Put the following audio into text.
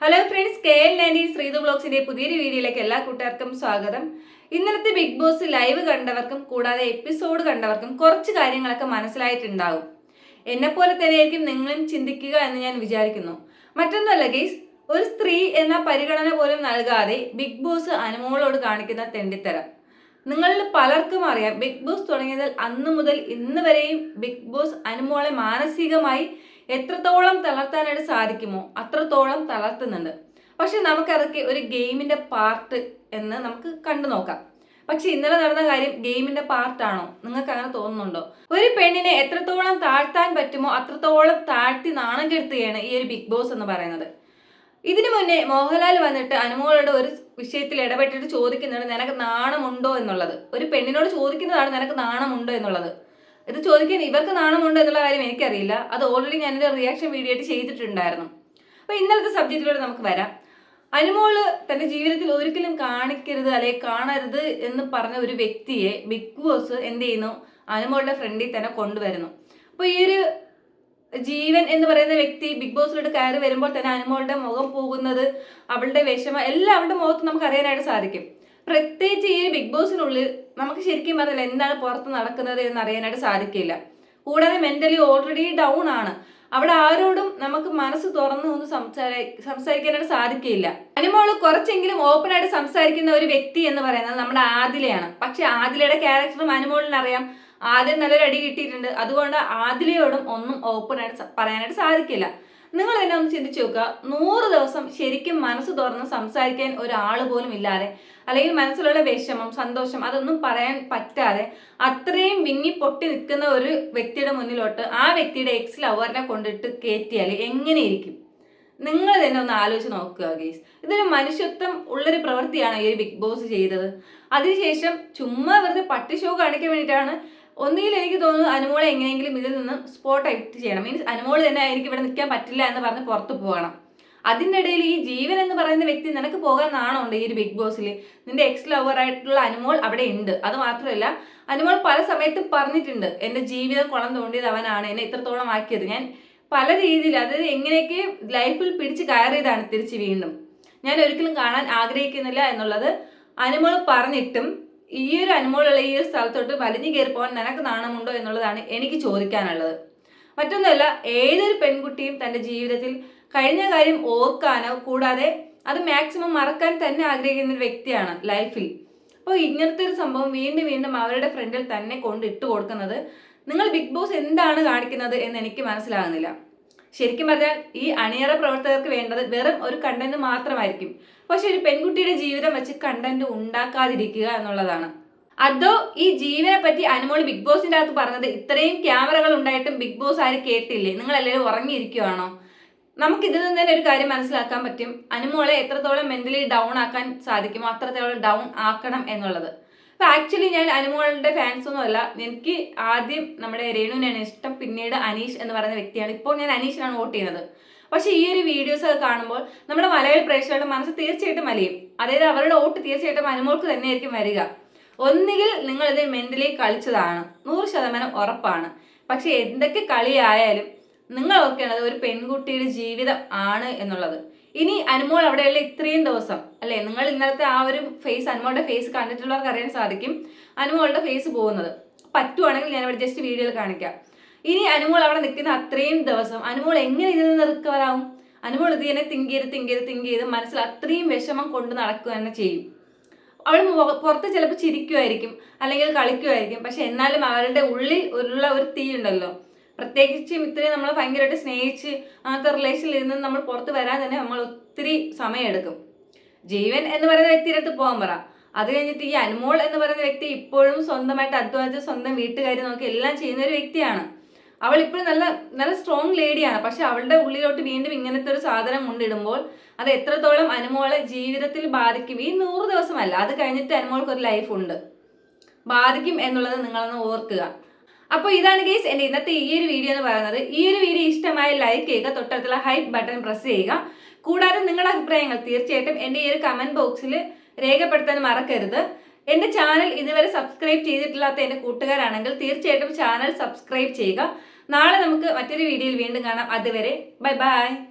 Hello friends K L nineteen Sreethu ബ്ലോഗ്സിന്റെ പുതിയൊരു വീഡിയോയിലേക്ക് എല്ലാ കൂട്ടുകാർക്കും സ്വാഗതം. ഇന്നലത്തെ ബിഗ് ബോസ് ലൈവ് കണ്ടവർക്കും കൂടാതെ എപ്പിസോഡ് കണ്ടവർക്കും കുറച്ച് കാര്യങ്ങളൊക്കെ മനസ്സിലായിട്ടുണ്ടാവും എന്നെപ്പോലെ തന്നെയായിരിക്കും നിങ്ങളും ചിന്തിക്കുക എന്ന് ഞാൻ വിചാരിക്കുന്നു. മറ്റൊന്നുമല്ല ഗെയ്സ് ഒരു സ്ത്രീ എന്ന പരിഗണന പോലും നൽകാതെ ബിഗ് ബോസ് അനുമോളോട് കാണിക്കുന്ന തെണ്ടിത്തരം. നിങ്ങളിൽ പലർക്കും അറിയാം ബിഗ് ബോസ് തുടങ്ങിയതിൽ അന്ന് മുതൽ ഇന്ന് വരെയും ബിഗ് ബോസ് അനുമോളെ മാനസികമായി എത്രത്തോളം തളർത്താനായിട്ട് സാധിക്കുമോ അത്രത്തോളം തളർത്തുന്നുണ്ട്. പക്ഷെ നമുക്കതൊക്കെ ഒരു ഗെയിമിന്റെ പാർട്ട് എന്ന് നമുക്ക് കണ്ടു നോക്കാം. പക്ഷെ ഇന്നലെ നടന്ന കാര്യം ഗെയിമിന്റെ പാർട്ടാണോ? നിങ്ങൾക്ക് അങ്ങനെ തോന്നുന്നുണ്ടോ? ഒരു പെണ്ണിനെ എത്രത്തോളം താഴ്ത്താൻ പറ്റുമോ അത്രത്തോളം താഴ്ത്തി നാണം കെടുത്തുകയാണ് ഈ ഒരു ബിഗ് ബോസ് എന്ന് പറയുന്നത്. ഇതിനു മുന്നേ മോഹൻലാൽ വന്നിട്ട് അനുമോളോട് ഒരു വിഷയത്തിൽ ഇടപെട്ടിട്ട് ചോദിക്കുന്നുണ്ട് നിനക്ക് നാണമുണ്ടോ എന്നുള്ളത്? ഒരു പെണ്ണിനോട് ചോദിക്കുന്നതാണ് നിനക്ക് നാണമുണ്ടോ എന്നുള്ളത്? ഇത് ചോദിക്കാൻ ഇവർക്ക് നാണമുണ്ടോ എന്നുള്ള കാര്യം എനിക്കറിയില്ല. അത് ഓൾറെഡി ഞാൻ ഞാനൊരു റിയാക്ഷൻ വീഡിയോ ആയിട്ട് ചെയ്തിട്ടുണ്ടായിരുന്നു. അപ്പോൾ ഇന്നലത്തെ സബ്ജക്റ്റിലൂടെ നമുക്ക് വരാം. അനുമോൾ തന്റെ ജീവിതത്തിൽ ഒരിക്കലും കാണിക്കരുത് അല്ലെ കാണരുത് എന്ന് പറഞ്ഞ ഒരു വ്യക്തിയെ ബിഗ് ബോസ് എന്ത് ചെയ്യുന്നു? അനുമോളുടെ ഫ്രണ്ടിൽ തന്നെ കൊണ്ടുവരുന്നു. അപ്പോൾ ഈ ഒരു ജീവൻ എന്ന് പറയുന്ന വ്യക്തി ബിഗ് ബോസിലോട്ട് കയറി വരുമ്പോൾ തന്നെ അനുമോളുടെ മുഖം പോകുന്നത് അവളുടെ വിഷമം എല്ലാം അവളുടെ മുഖത്ത് നമുക്ക് അറിയാനായിട്ട് സാധിക്കും. പ്രത്യേകിച്ച് ഈ ബിഗ് ബോസിനുള്ളിൽ നമുക്ക് ശരിക്കും പറഞ്ഞാൽ എന്താണ് പുറത്ത് നടക്കുന്നത് എന്ന് അറിയാനായിട്ട് സാധിക്കില്ല. കൂടാതെ മെന്റലി ഓൾറെഡി ഡൗൺ ആണ്. അവിടെ ആരോടും നമുക്ക് മനസ്സ് തുറന്നു ഒന്ന് സംസാരി സംസാരിക്കാനായിട്ട് സാധിക്കില്ല. അനുമോൾ കുറച്ചെങ്കിലും ഓപ്പൺ ആയിട്ട് സംസാരിക്കുന്ന ഒരു വ്യക്തി എന്ന് പറയുന്നത് നമ്മുടെ ആദിലയാണ്. പക്ഷെ ആദിലയുടെ ക്യാരക്ടറും അനുമോളിന് അറിയാം ആദ്യം നല്ലൊരു അടി കിട്ടിയിട്ടുണ്ട്. അതുകൊണ്ട് ആദിലയോടും ഒന്നും ഓപ്പൺ ആയിട്ട് പറയാനായിട്ട് സാധിക്കില്ല. നിങ്ങൾ തന്നെ ഒന്ന് ചിന്തിച്ചു നോക്കുക. നൂറ് ദിവസം ശരിക്കും മനസ്സ് തുറന്ന് സംസാരിക്കാൻ ഒരാൾ പോലും ഇല്ലാതെ അല്ലെങ്കിൽ മനസ്സിലുള്ള വിഷമം സന്തോഷം അതൊന്നും പറയാൻ പറ്റാതെ അത്രയും വിങ്ങി പൊട്ടി നിൽക്കുന്ന ഒരു വ്യക്തിയുടെ മുന്നിലോട്ട് ആ വ്യക്തിയുടെ എക്സ് ലവറിനെ കൊണ്ടിട്ട് കയറ്റിയാൽ എങ്ങനെയിരിക്കും? നിങ്ങൾ തന്നെ ഒന്ന് ആലോചിച്ച് നോക്കുക ഗേസ് ഇതൊരു മനുഷ്യത്വം ഉള്ളൊരു പ്രവൃത്തിയാണ് ഈ ബിഗ് ബോസ് ചെയ്തത്. അതിനുശേഷം ചുമ്മാ വെറുതെ പട്ടി ഷോ കാണിക്കാൻ വേണ്ടിയിട്ടാണ് ഒന്നുകിൽ എനിക്ക് തോന്നുന്നു അനുമോളെ എങ്ങനെയെങ്കിലും ഇതിൽ നിന്ന് സ്പോട്ട് ഔട്ട് ചെയ്യണം. മീൻസ് അനുമോൾ തന്നെ എനിക്ക് ഇവിടെ നിൽക്കാൻ പറ്റില്ല എന്ന് പറഞ്ഞ് പുറത്ത് പോകണം. അതിന്റെ ഇടയിൽ ഈ ജീവൻ എന്ന് പറയുന്ന വ്യക്തി നിനക്ക് പോകാൻ നാണമുണ്ട് ഈ ഒരു ബിഗ് ബോസിൽ നിന്റെ എക്സ് ലവർ ആയിട്ടുള്ള അനുമോൾ അവിടെ ഉണ്ട്. അത് മാത്രമല്ല അനുമോൾ പല സമയത്തും പറഞ്ഞിട്ടുണ്ട് എന്റെ ജീവിതം കുളം തോണ്ടിയത് അവനാണ്. എന്നെ ഇത്രത്തോളം ആക്കിയത്. ഞാൻ പല രീതിയിൽ അതായത് എങ്ങനെയൊക്കെ ലൈഫിൽ പിടിച്ച് കയറിയതാണ് തിരിച്ച് വീണ്ടും. ഞാൻ ഒരിക്കലും കാണാൻ ആഗ്രഹിക്കുന്നില്ല എന്നുള്ളത് അനുമോൾ പറഞ്ഞിട്ടും ഈ ഒരു അനുമോളുള്ള ഈ ഒരു സ്ഥലത്തോട്ട് വലിഞ്ഞു കയറി പോകാൻ നിനക്ക് നാണമുണ്ടോ എന്നുള്ളതാണ് എനിക്ക് ചോദിക്കാനുള്ളത്. മറ്റൊന്നുമല്ല ഏതൊരു പെൺകുട്ടിയും തന്റെ ജീവിതത്തിൽ കഴിഞ്ഞ കാര്യം ഓർക്കാനോ കൂടാതെ അത് മാക്സിമം മറക്കാൻ തന്നെ ആഗ്രഹിക്കുന്ന ഒരു വ്യക്തിയാണ് ലൈഫിൽ. അപ്പോൾ ഇങ്ങനത്തെ ഒരു സംഭവം വീണ്ടും വീണ്ടും അവരുടെ ഫ്രണ്ടിൽ തന്നെ കൊണ്ട് ഇട്ട് കൊടുക്കുന്നത് നിങ്ങൾ ബിഗ് ബോസ് എന്താണ് കാണിക്കുന്നത് എന്ന് എനിക്ക് മനസ്സിലാകുന്നില്ല. ശരിക്കും പറഞ്ഞാൽ ഈ അണിയറ പ്രവർത്തകർക്ക് വേണ്ടത് വെറും ഒരു കണ്ടന്റ് മാത്രമായിരിക്കും. പക്ഷെ ഒരു പെൺകുട്ടിയുടെ ജീവിതം വെച്ച് കണ്ടന്റ് ഉണ്ടാക്കാതിരിക്കുക എന്നുള്ളതാണ്. അതോ ഈ ജീവനെ പറ്റി അനുമോൾ ബിഗ് ബോസിന്റെ അകത്ത് പറഞ്ഞത് ഇത്രയും ക്യാമറകൾ ഉണ്ടായിട്ടും ബിഗ് ബോസ് ആരും കേട്ടില്ലേ? നിങ്ങൾ എല്ലാവരും ഉറങ്ങിയിരിക്കുവാണോ? നമുക്ക് ഇതിൽ നിന്ന് തന്നെ ഒരു കാര്യം മനസ്സിലാക്കാൻ പറ്റും. അനുമോളെ എത്രത്തോളം മെന്റലി ഡൗൺ ആക്കാൻ സാധിക്കുമോ അത്രത്തോളം ഡൗൺ ആക്കണം എന്നുള്ളത്. അപ്പൊ ആക്ച്വലി ഞാൻ അനുമോളുടെ ഫാൻസ് ഒന്നും അല്ല. എനിക്ക് ആദ്യം നമ്മുടെ രേണുവിനാണ് ഇഷ്ടം. പിന്നീട് അനീഷ് എന്ന് പറയുന്ന വ്യക്തിയാണ്. ഇപ്പോൾ ഞാൻ അനീഷിനാണ് വോട്ട് ചെയ്യുന്നത്. പക്ഷേ ഈ ഒരു വീഡിയോസ് ഒക്കെ കാണുമ്പോൾ നമ്മുടെ മലയാളി പ്രേക്ഷകരുടെ മനസ്സ് തീർച്ചയായിട്ടും മലയും അതായത് അവരുടെ വോട്ട് തീർച്ചയായിട്ടും അനുമോൾക്ക് തന്നെയായിരിക്കും വരിക. ഒന്നുകിൽ നിങ്ങൾ ഇത് മെന്റലി കളിച്ചതാണ്. നൂറ് ശതമാനം ഉറപ്പാണ്. പക്ഷെ എന്തൊക്കെ കളിയായാലും നിങ്ങൾ ഓർക്കേണ്ടത് ഒരു പെൺകുട്ടിയുടെ ജീവിതം ആണ് എന്നുള്ളത്. ഇനി അനുമോൾ അവിടെയുള്ള ഇത്രയും ദിവസം അല്ലെ? നിങ്ങൾ ഇന്നലത്തെ ആ ഒരു ഫേസ് അനുമോളുടെ ഫേസ് കണ്ടിട്ടുള്ളവർക്ക് അറിയാൻ സാധിക്കും. അനുമോളുടെ ഫേസ് പോകുന്നത്. പറ്റുവാണെങ്കിൽ ഞാൻ ഇവിടെ ജസ്റ്റ് വീഡിയോയിൽ കാണിക്കാം. ഇനി അനുമോൾ അവിടെ നിൽക്കുന്ന അത്രയും ദിവസം അനുമോൾ എങ്ങനെ ഇതിൽ നിന്ന് റിക്കവർ ആവും അനുമോൾ ഇത് തന്നെ തിങ്ക് ചെയ്ത് തിങ്ക് ചെയ്ത് തിങ്ക് ചെയ്ത് മനസ്സിൽ അത്രയും വിഷമം കൊണ്ട് നടക്കുക തന്നെ ചെയ്യും. അവൾ പുറത്ത് ചിലപ്പോൾ ചിരിക്കുമായിരിക്കും അല്ലെങ്കിൽ കളിക്കുമായിരിക്കും. പക്ഷെ എന്നാലും അവരുടെ ഉള്ളിൽ ഉള്ള ഒരു തീ ഉണ്ടല്ലോ പ്രത്യേകിച്ചും ഇത്രയും നമ്മൾ ഭയങ്കരമായിട്ട് സ്നേഹിച്ച് അങ്ങനത്തെ റിലേഷനിൽ നിന്ന് നമ്മൾ പുറത്ത് വരാൻ തന്നെ നമ്മൾ ഒത്തിരി സമയമെടുക്കും. ജീവൻ എന്ന് പറയുന്ന വ്യക്തിയുടെ അടുത്ത് പോകാൻ പറ. അത് കഴിഞ്ഞിട്ട് ഈ അനുമോൾ എന്ന് പറയുന്ന വ്യക്തി ഇപ്പോഴും സ്വന്തമായിട്ട് അധ്വാനിച്ച് സ്വന്തം വീട്ടുകാർ നോക്കി എല്ലാം ചെയ്യുന്ന ഒരു വ്യക്തിയാണ്. അവൾ ഇപ്പോഴും നല്ല നല്ല സ്ട്രോങ് ലേഡിയാണ് പക്ഷെ അവളുടെ ഉള്ളിലോട്ട് വീണ്ടും ഇങ്ങനത്തെ ഒരു സാധനം കൊണ്ടിടുമ്പോൾ അത് എത്രത്തോളം അനുമോളെ ജീവിതത്തിൽ ബാധിക്കും? ഈ നൂറ് ദിവസമല്ല. അത് കഴിഞ്ഞിട്ട് അനുമോൾക്ക് ഒരു ലൈഫ് ഉണ്ട്. ബാധിക്കും എന്നുള്ളത് നിങ്ങളൊന്ന് ഓർക്കുക. അപ്പോൾ ഇതാണ് ഗെയ്സ് എന്റെ ഇന്നത്തെ ഈ ഒരു വീഡിയോ എന്ന് പറയുന്നത്. ഈ ഒരു വീഡിയോ ഇഷ്ടമായ ലൈക്ക് ചെയ്യുക തൊട്ടടുത്തുള്ള ഹൈപ്പ് ബട്ടൺ പ്രസ് ചെയ്യുക. കൂടാതെ നിങ്ങളുടെ അഭിപ്രായങ്ങൾ തീർച്ചയായിട്ടും എന്റെ ഈ ഒരു കമന്റ് ബോക്സിൽ രേഖപ്പെടുത്താൻ മറക്കരുത്. എന്റെ ചാനൽ ഇതുവരെ സബ്സ്ക്രൈബ് ചെയ്തിട്ടില്ലാത്ത എന്റെ കൂട്ടുകാരാണെങ്കിൽ തീർച്ചയായിട്ടും ചാനൽ സബ്സ്ക്രൈബ് ചെയ്യുക. നാളെ നമുക്ക് മറ്റൊരു വീഡിയോയിൽ വീണ്ടും കാണാം. അതുവരെ ബൈ ബൈ